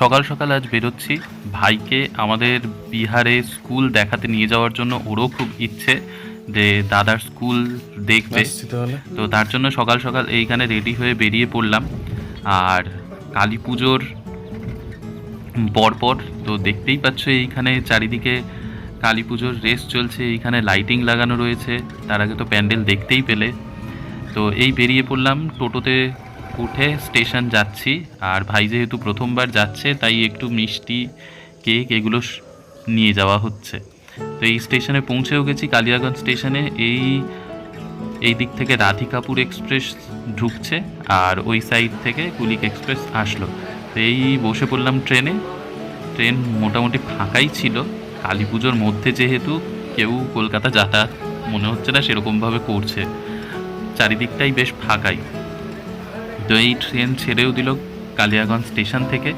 সকাল সকাল আজ বেরোচ্ছি। ভাইকে আমাদের বিহারে স্কুল দেখাতে নিয়ে যাওয়ার জন্য ওরও খুব ইচ্ছে যে দাদার স্কুল দেখবে। তো তার জন্য সকাল সকাল এইখানে রেডি হয়ে বেরিয়ে পড়লাম। আর কালী পুজোর পরপর তো দেখতেই পাচ্ছ এইখানে চারিদিকে কালী পুজোর রেস চলছে এইখানে লাইটিং লাগানো রয়েছে তার আগে তো প্যান্ডেল দেখতেই পেলে। তো এই বেরিয়ে পড়লাম টোটোতে উঠে স্টেশন যাচ্ছি। আর ভাই যেহেতু প্রথমবার যাচ্ছে, তাই একটু মিষ্টি, কেক এগুলো নিয়ে যাওয়া হচ্ছে। তো এই স্টেশনে পৌঁছেও গেছি, কালিয়াগঞ্জ স্টেশনে। এই এই দিক থেকে রাধিকাপুর এক্সপ্রেস ঢুকছে, আর ওই সাইড থেকে কুলিক এক্সপ্রেস আসলো। তো এই বসে পড়লাম ট্রেনে। ট্রেন মোটামুটি ফাঁকাই ছিল। কালী পুজোর মধ্যে যেহেতু কেউ কলকাতা যাতায়াত মনে হচ্ছে না, সেরকমভাবে করছে। চারিদিকটাই বেশ ফাঁকাই। তো এই ট্রেন ছেড়েও দিল কালিয়াগঞ্জ স্টেশন থেকে।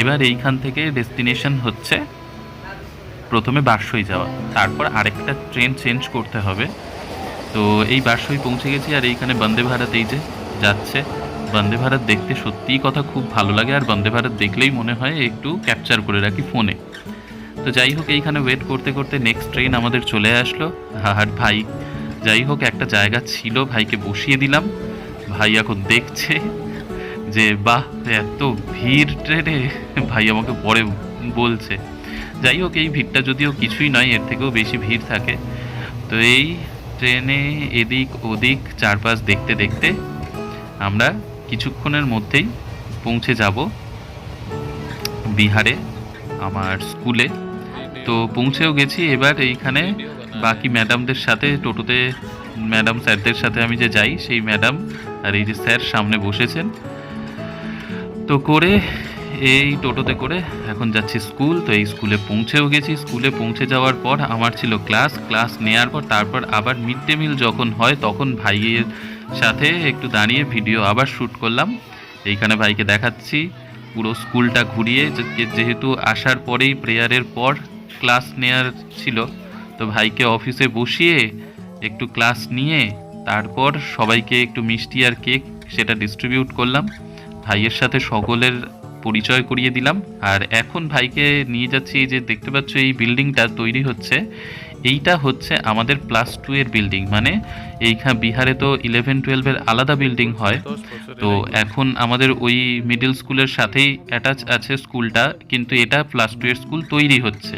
এবার এইখান থেকে ডেস্টিনেশন হচ্ছে প্রথমে বারসই যাওয়া। তারপর আরেকটা ট্রেন চেঞ্জ করতে হবে। তো এই বারসই পৌঁছে গেছি আর এইখানে বন্দে ভারত এই যে যাচ্ছে। বন্দে ভারত দেখতে সত্যিই কথা খুব ভালো লাগে আর বন্দে ভারত দেখলেই মনে হয় একটু ক্যাপচার করে রাখি ফোনে তো যাই হোক, এইখানে ওয়েট করতে করতে নেক্সট ট্রেন আমাদের চলে আসলো। আর ভাই। যাই হোক, একটা জায়গা ছিল, ভাইকে বসিয়ে দিলাম। ভাই এখন দেখছে যে, বাহ, এত ভিড় ট্রেনে? ভাই আমাকে পরে বলছে। যাই হোক, এই ভিড়টা যদিও কিছুই নয়, এর থেকেও বেশি ভিড় থাকে। তো এই ট্রেনে এদিক ওদিক চারপাশ দেখতে দেখতে আমরা কিছুক্ষণের মধ্যেই পৌঁছে যাব বিহারে, আমার স্কুলে। তো পৌঁছেও গেছি। এবার এইখানে বাকি ম্যাডামদের সাথে, টোটোতে ম্যাডাম স্যারদের সাথে আমি যে যাই, সেই ম্যাডাম আর এই যে স্যার সামনে বসেছেন। তো করে এই টোটোতে করে এখন যাচ্ছি স্কুল। তো এই স্কুলে পৌঁছেও গেছি। স্কুলে পৌঁছে যাওয়ার পর আমার ছিল ক্লাস। ক্লাস নেওয়ার পর তারপর আবার মিড ডে মিল যখন হয় তখন ভাইয়ের সাথে একটু দাঁড়িয়ে ভিডিও আবার শ্যুট করলাম। এইখানে ভাইকে দেখাচ্ছি। পুরো স্কুলটা ঘুরিয়ে যেহেতু আসার পরেই প্রেয়ারের পর ক্লাস নেওয়ার ছিল, তো ভাইকে অফিসে বসিয়ে একটু ক্লাস নিয়ে তারপর সবাইকে একটু মিষ্টি আর কেক সেটা ডিস্ট্রিবিউট করলাম। ভাইয়ের সাথে সকলের পরিচয় করিয়ে দিলাম। আর এখন ভাইকে নিয়ে যাচ্ছি এই যে দেখতে পাচ্ছ এই বিল্ডিংটা তৈরি হচ্ছে। এইটা হচ্ছে আমাদের প্লাস টু এর বিল্ডিং মানে এইখানে বিহারে তো ইলেভেন টুয়েলভের আলাদা বিল্ডিং হয়। তো এখন আমাদের ওই মিডল স্কুলের সাথেই অ্যাটাচ আছে স্কুলটা কিন্তু এটা প্লাস টু এর স্কুল তৈরি হচ্ছে।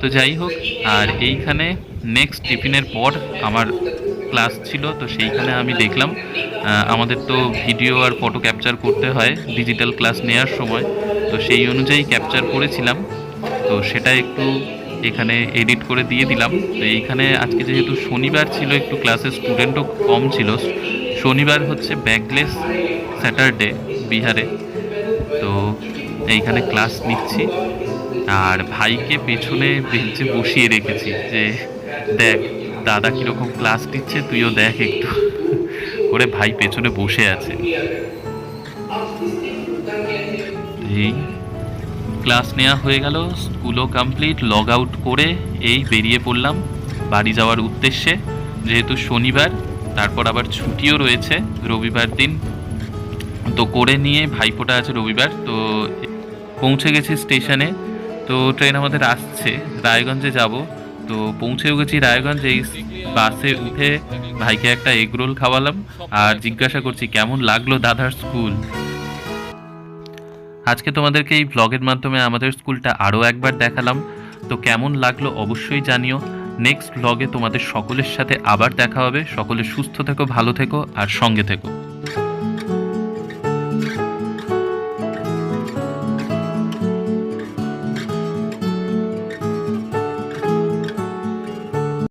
তো যাই হোক, আর এইখানে নেক্সট টিফিনের পর আমার ক্লাস ছিল, তো সেইখানে আমি দেখলাম আমাদের তো ভিডিও আর ফটো ক্যাপচার করতে হয় ডিজিটাল ক্লাস নেওয়ার সময়, তো সেই অনুযায়ী ক্যাপচার করেছিলাম, তো সেটা একটু এখানে এডিট করে দিয়ে দিলাম, তো এইখানে আজকে যেহেতু শনিবার ছিল, একটু ক্লাসের স্টুডেন্টও কম ছিল, শনিবার হচ্ছে ব্যাকলেস স্যাটারডে বিহারে, তো এইখানে ক্লাস নিচ্ছি, আর ভাইকে পেছনে বেঞ্চে বসিয়ে রেখেছি যে দেখ দাদা কীরকম ক্লাস দিচ্ছে, তুইও দেখ একটু। করে ভাই, পেছনে বসে আছে। এই ক্লাস নেওয়া হয়ে গেল স্কুলও কমপ্লিট লগ আউট করে এই বেরিয়ে পড়লাম বাড়ি যাওয়ার উদ্দেশ্যে। যেহেতু শনিবার, তারপর আবার ছুটিও রয়েছে রবিবার দিন। তো করে নিয়ে ভাইফোঁটা আছে রবিবার, তো পৌঁছে গেছি স্টেশনে। তো ট্রেন আমাদের আসছে, রায়গঞ্জে যাব। তো পৌঁছেও গেছি রায়গঞ্জ, এই বাসে উঠে ভাইকে একটা এগ রোল খাওয়ালাম আর জিজ্ঞাসা করছি, কেমন লাগল দাদার স্কুল আজকে তোমাদেরকে এই ব্লগের মাধ্যমে আমাদের স্কুলটা আরও একবার দেখালাম। তো কেমন লাগল অবশ্যই জানিও। নেক্সট ব্লগে তোমাদের সকলের সাথে আবার দেখা হবে। সকলে সুস্থ থেকো, ভালো থেকো আর সঙ্গে থেকো।